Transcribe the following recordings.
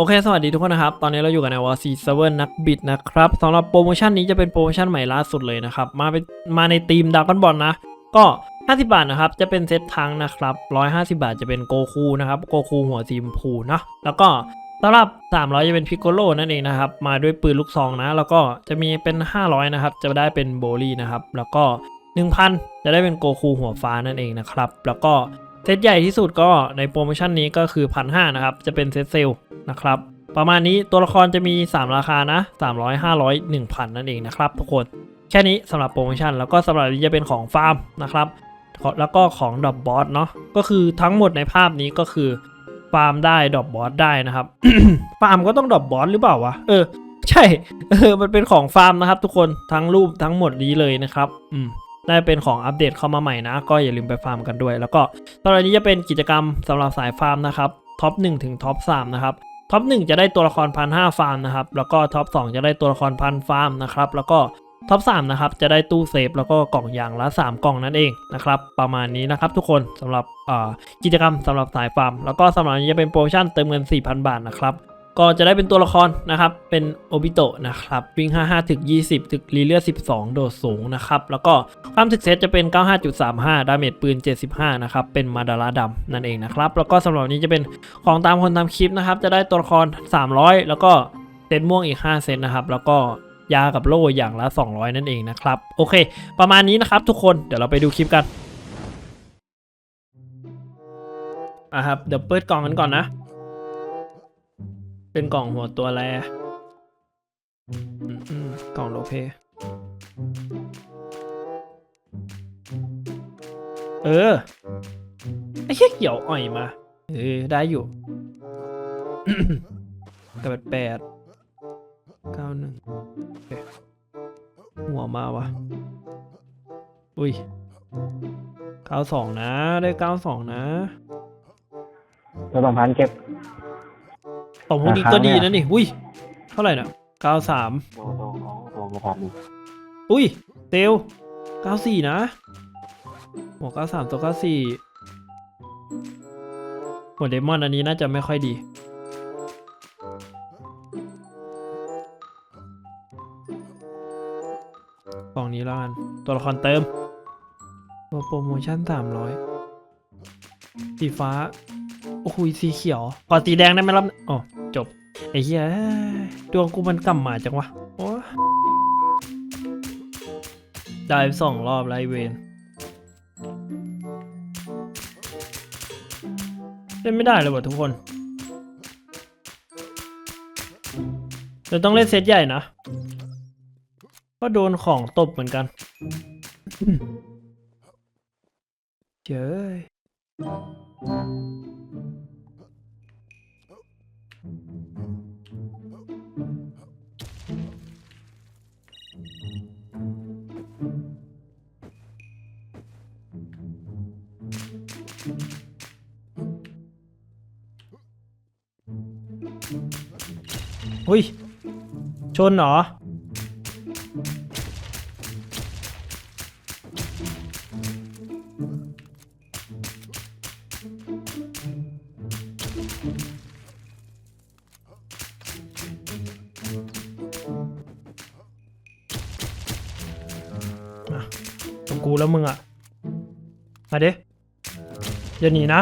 โอเค สวัสดีทุกคนนะครับ ตอนนี้เราอยู่กันในวอร์ซีเซเว่นนักบิดนะครับสำหรับโปรโมชั่นนี้จะเป็นโปรโมชั่นใหม่ล่าสุดเลยนะครับ มาเป็นมาในทีมดากอนบอลนะ ก็ 50 บาทนะครับ จะเป็นเซตทั้งนะครับ 150 บาทจะเป็นโกคูนะครับ โกคูหัวสีชมพูนะ แล้วก็สำหรับ 300 จะเป็นพิกโกโลนั่นเองนะครับ มาด้วยปืนลูกซองนะ แล้วก็จะมีเป็น 500 นะครับ จะได้เป็นโบลี่นะครับ แล้วก็ 1,000 จะได้เป็นโกคูหัวฟ้านั่นเองนะครับ แล้วก็เซตใหญ่ที่สุดก็ในโปรโมชั่นนี้ก็คือ 1,500 นะครับ จะเป็นเซตเซล นะครับ ประมาณนี้ตัวละครจะมี 3 ราคานะ 300 500 1,000 นั่นเองนะครับทุกคนแค่นี้สำหรับโปรโมชั่นแล้วก็สำหรับนี้จะเป็นของฟาร์มนะครับแล้วก็ของดอบบอสเนาะก็คือทั้งหมดในภาพนี้ก็คือฟาร์มได้ดอบบอสได้นะครับฟาร์มก็ต้องดอบบอสหรือเปล่าวะเออ ใช่เออมันเป็นของฟาร์มนะครับ ทุกคนทั้งรูปทั้งหมดนี้เลยนะครับ อืมได้เป็นของอัปเดตเข้ามาใหม่นะ ก็อย่าลืมไปฟาร์มกันด้วย แล้วก็ตอนนี้จะเป็นกิจกรรมสำหรับสายฟาร์มนะครับท็อป1ถึงท็อป3นะครับ ท็อปหจะได้ตัวละครพันห้าฟาร์มนะครับ แล้วก็ท็อปสจะได้ตัวละครพันฟาร์มนะครับ แล้วก็ท็อปสนะครับ จะได้ตู้เซฟแล้วก็กล่องอย่างละ 3 กล่องนั่นเองนะครับ ประมาณนี้นะครับทุกคนสำหรับกิจกรรมสำหรับสายฟาร์ม แล้วก็สำหรับนี้จะเป็นโปรโมชั่นเติมเงิน 4,000 บาทนะครับ ก็จะได้เป็นตัวละครนะครับ เป็นโอบิโตะนะครับวิ่ง 55 ถึก 20 ถึกรีเลือด12 โดดสูงนะครับ แล้วก็ความถึกเซตจะเป็น 95.35 ดาเมจปืน 75 นะครับ เป็นมาดาราดำนั่นเองนะครับ แล้วก็สำหรับนี้จะเป็นของตามคนตามคลิปนะครับ จะได้ตัวละคร 300 แล้วก็เซตม่วงอีก 5 เซตนะครับ แล้วก็ยากับโล่อย่างละ 200 นั่นเองนะครับ โอเค ประมาณนี้นะครับทุกคน เดี๋ยวเราไปดูคลิปกัน อะครับ เดี๋ยวเปิดกล่องกันก่อนนะ เป็นกล่องหัวตัวแรอืมอืมกล่องโลเพ เออ ไอ้แค่เกี่ยวอ่อยมา เออ ได้อยู่แปดแปดเก้าหนึ่งหัวมาวะอุ้ยเก้าสองนะ ได้เก้าสองนะตัวสองพันเก็บ ตรงพวกนี้ราคาก็ดีเนี่ยนะนี่ อุ้ย เท่าไหร่นะเก้าสามตัวตัวของตัวกระพันอุ้ย เตลเก้าสี่นะหัวเก้าสามตัวเก้าสี่หัวเดมอนอันนี้น่าจะไม่ค่อยดีกล่องนี้แล้วกัน ตัวละครเติมตัวโปรโมชั่นสามร้อยสีฟ้า โอ้โหสีเขียว ขอสีแดงได้ไหมรับอ๋อจบ ไอ้เหี้ยดวงกูมันกำมาจังวะโอ้ได้สองรอบไลเวนเล่นไม่ได้เลยว่ะทุกคนเราต้องเล่นเซตใหญ่นะ ก็โดนของตบเหมือนกันเจ้ย หุ้ย ชนเหรอ อะตรงกูแล้วมึงอะ มาเด้อย่าหนีนะ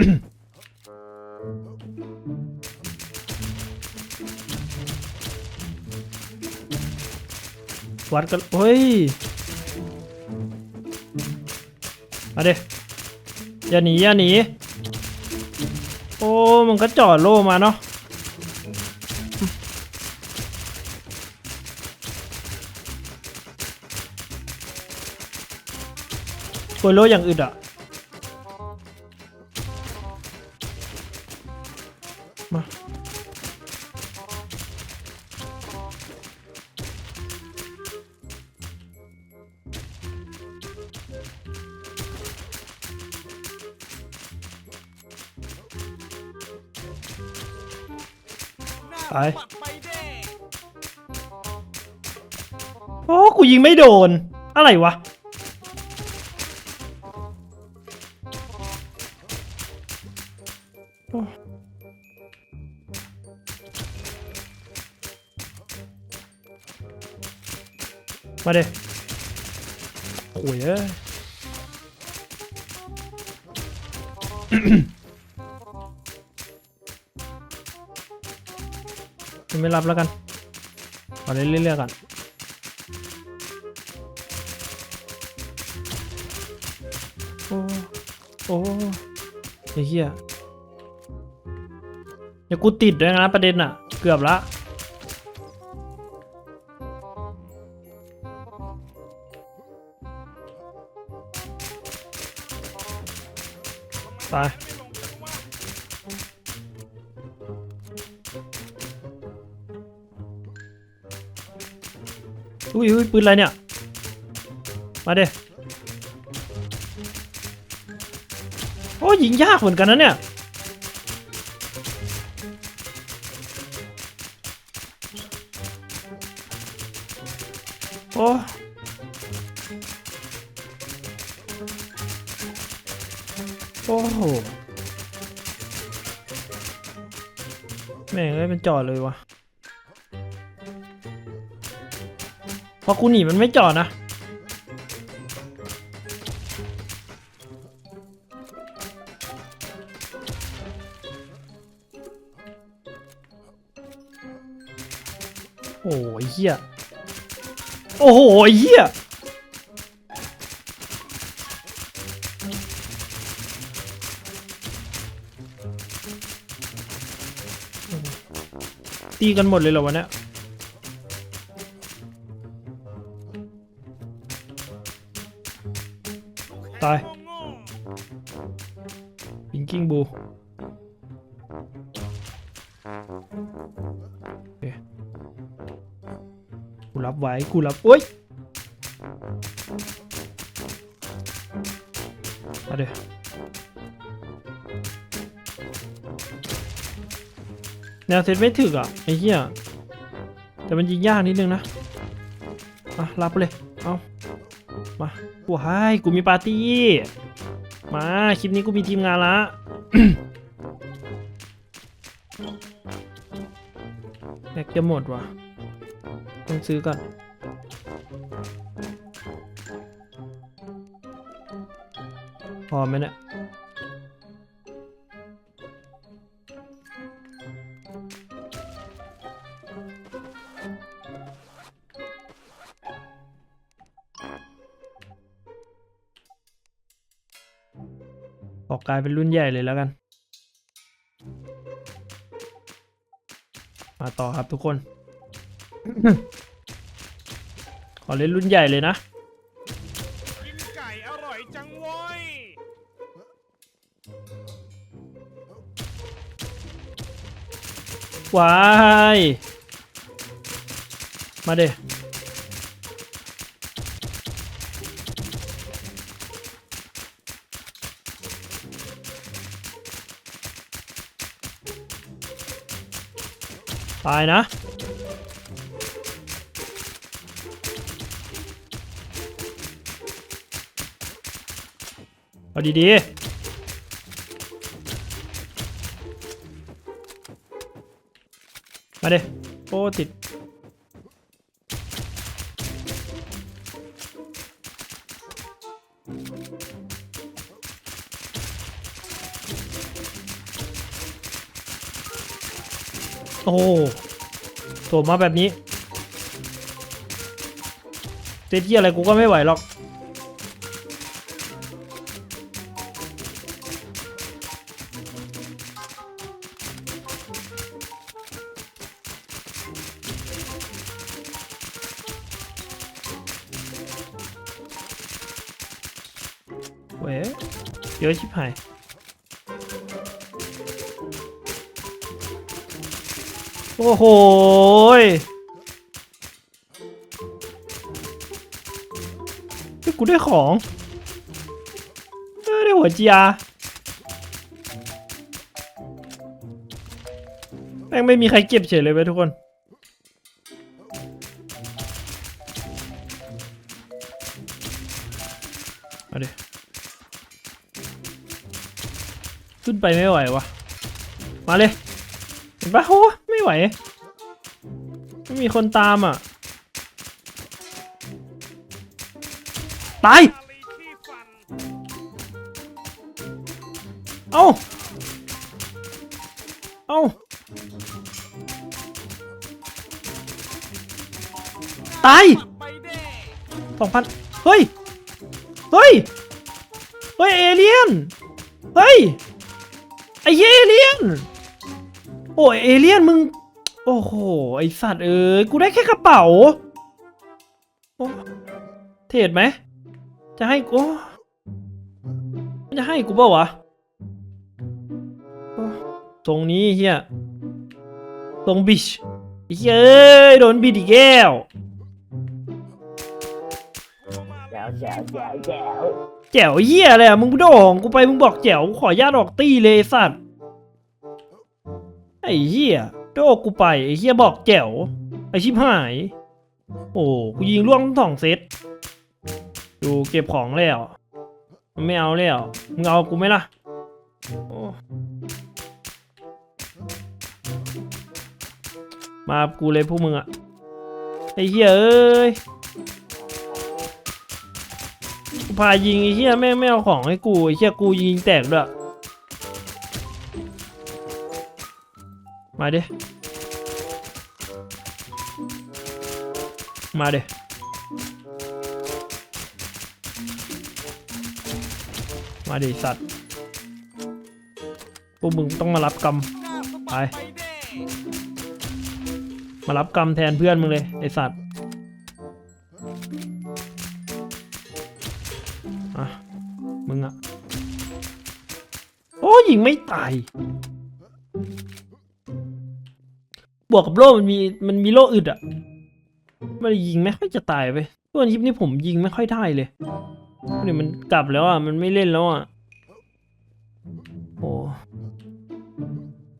วัดกันเฮ้ยมาเด้อย่าหนีอย่าหนี โอ้ มันก็จอดโล่มาเนาะกวยโลอย่างอื่นอะ มา ตาโอ้ กูยิงไม่โดน อะไรวะ ม่โดโดนกูแล้วมึงอะมามากูกูแล้วมึงอะมาเด้อย่าหนีนะอย่าหนีโอ้มึงก็จอดโล่มาเนาะมาเด้โอ้ยเอ้ยไม่รับแล้วกันเอาเรื่อยๆกันโอ้โอ้ไอ้เหี้ยอย่ากูติดด้วยนะประเด็นอะเกือบละ ตายอุ้ยอุ้ยปืนอะไรเนี่ย มาเด้โอ้ยิงยากเหมือนกันนะเนี่ย โอ้ โอ้โห แม่งเอ้ยมันจอดเลยวะพอกูหนีมันไม่จอดนะ โอ้ยเหี้ยโอ้โหไอ้เหี้ย ตีกันหมดเลยเหรอวะเนี่ยตายปิงกิ้งบูกูรับไว้กูรับโอ้ยมาเดี๋ยว แนวเซตไม่ถึกอะไอ้เหี้ยแต่มันยิงยากนิดนึงนะอะรับเลย เอามากูให้กูมีปาร์ตี้ มาคลิปนี้กูมีทีมงานละแม็กจะหมดว่ะ ต้องซื้อก่อนพอไหมเนี่ย อกกลายเป็นรุ่นใหญ่เลยแล้วกัน มาต่อครับทุกคน ขอเล่นรุ่นใหญ่เลยนะกินไก่อร่อยจังเว้ยวาย มาเด้ ตายนะ เอาดีๆ มาเด้โอ้ติด อ้โหโถมมาแบบนี้เตที่อะไรกูก็ไม่ไหวหรอก เว้ยเยอะชิบหาย โอ้โหยเฮ้ยกูได้ของได้หัวเจีอาแม่งไม่มีใครเก็บเฉยเลยเว้ยทุกคน มาดิ ขึ้นไปไม่ไหววะมาเลย เห็นปะโอ้ ไม่ไหว ไม่มีคนตามอะ ตายชาลีขี้ฟันเอ้าเอ้าตายสองพันเฮ้ย เฮ้ย เฮ้ย เอเลียน เฮ้ย ไอ้เยเอเลียน โอ้ยเอเลียนมึง โอ้โห ไอสัตว์เอ้ย กูได้แค่กระเป๋าโอ้เทรดไหม จะให้กูจะให้กูเปล่าวะโอ้ทรงนี้เฮียทรงบิชไอ้เฮ้ยเอ้ยโดนบิดอีกแก้วแจ๋วแจ๋วแจ๋วแจ๋วแจ๋วเหี้ยอะไรอะมึงโดของกูไปมึงบอกแจ๋วกูขอญาตออกตี้เลยไอ้สัตว์ไอ้เหี้ยโดกูไปไอ้เหี้ยบอกแจ๋วไอ้ชิบหาย โอ้กูยิงล่วงทั้งสองเซตดูเก็บของแล้วมันไม่เอาแล้วมึงเอากูไหมล่ะมากูเลยพวกมึงอะไอ้เหี้ยเอ้ยกูพายิงไอ้เหี้ยแม่งไม่เอาของให้กูไอ้เหี้ยกูยิงแตกด้วย มาดิ มาดิ มาดิสัตว์พวกมึงต้องมารับกรรม ไป มารับกรรมแทนเพื่อนมึงเลยไอสัตว์อะมึงอะโอ้ยิงไม่ตาย บวกกับโล่มันมีมันมีโล่อึดอะมันยิงไม่ค่อยจะตายไปตัวนยิปนี้ผมยิงไม่ค่อยได้เลยเดี๋ยวมันกลับแล้วอะมันไม่เล่นแล้วอะโอ้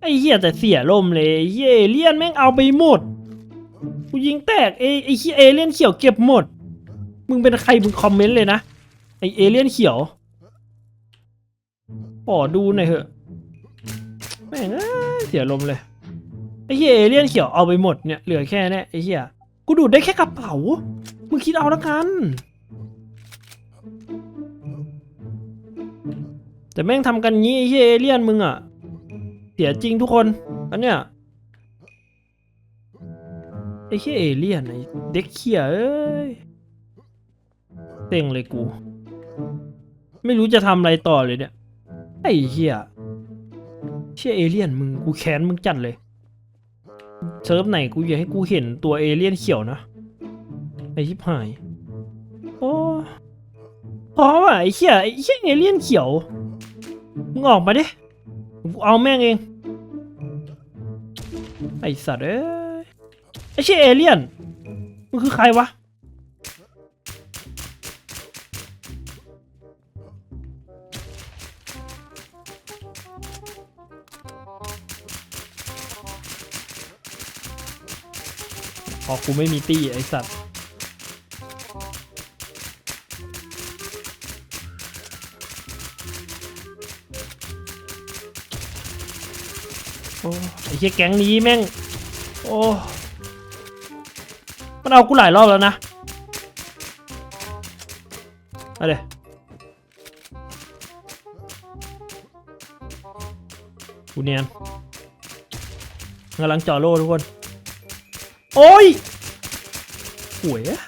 ไอ้เหี้ยแต่เสียลมเลยเหี้ยเอเลี่ยนแม่งเอาไปหมดกูยิงแตกไอ้ไอ้เหี้ยเอเลี่ยนเขียวเก็บหมด มึงเป็นใครมึงคอมเมนต์เลยนะไอเอเลี่ยนเขียวขอดูหน่อยเถอะแม่งเอ้ยเสียลมเลย ไอ้เหี้ยเอเลี่ยนเขียวเอาไปหมดเนี่ยเหลือแค่เนี้ยไอ้เหี้ยกูดูดได้แค่กระเป๋า มึงคิดเอาละกัน แต่แม่งทำกันงี้ไอ้เหี้ยเอเลี่ยนมึงอะเสียจริงทุกคนอันเนี้ยไอ้เหี้ยเอเลี่ยนไอ้เด็กเขียเอ้ยเต็งเลยกู ไม่รู้จะทำอะไรต่อเลยเนี่ยไอ้เหี้ยเชี่ยเอเลี่ยนมึงกูแค้นมึงจัดเลย เซิร์ฟไหนกูอยากให้กูเห็นตัวเอเลี่ยนเขียวนะไอชิบหายโอ้พอว่ะไอ้เขี้ยไอ้เขี้ยเอเลี่ยนเขียวมึงออกมาดิเอาแม่งเองไอสัตว์เอ้ยไอ้เชี่ยเอเลี่ยนมึงคือใครวะ อกูไม่มีตี้ไอสัตว์โอ้ไอ้เหี้ยแก๊งนี้แม่ง โอ้ มันเอากูหลายรอบแล้วนะเอาเดี๋ยกูเนียนกำลังจ่อโล่ทุกคน โอ้ยหวยอะ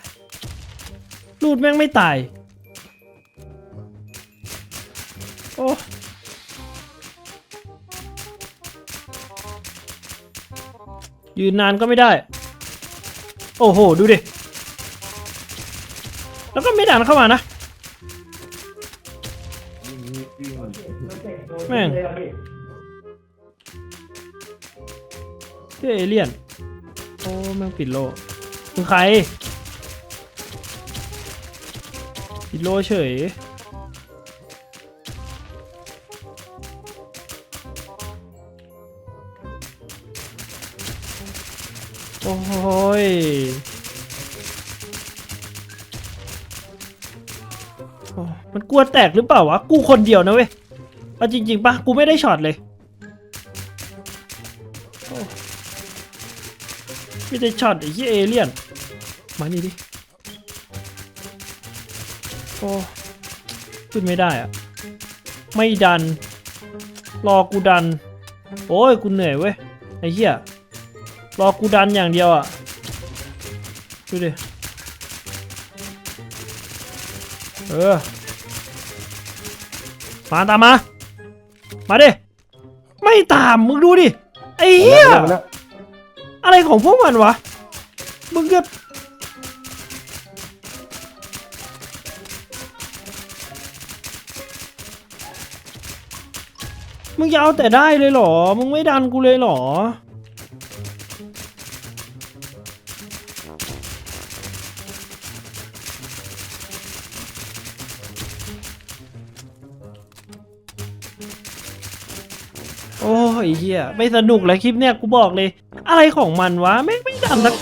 ลูดแม่งไม่ตาย โอ้ยืนนานก็ไม่ได้ โอ้โห ดูดิ แล้วก็ไม่ดันเข้ามานะ แม่งเฮ้ยเอเลี่ยน แม่งปิดโลคือใคร ปิดโลเฉยโอ้ยโอ้มันกลัวแตกหรือเปล่าวะ กูคนเดียวนะเว้ยเอาจริงๆปะกูไม่ได้ช็อตเลย ไม่ได้ช็อตไอ้ที่เอเลี่ยน มานี่ดิ โอ้ ขึ้นไม่ได้อะไม่ดัน รอกูดัน โอ้ย กูเหนื่อยเว้ย ไอ้เหี้ย รอกูดันอย่างเดียวอะ ดูดิ เออ มาตามมา มาดิ ไม่ตาม มึงดูดิ ไอ้เหี้ยมาแล้ว อะไรของพวกมันวะ มึงก็มึงจะเอาแต่ได้เลยเหรอ มึงไม่ดันกูเลยเหรอ โอ้ยเฮียไม่สนุกเลยคลิปเนี้ยกูบอกเลย อะไรของมันวะไม่งไม่ดันสัก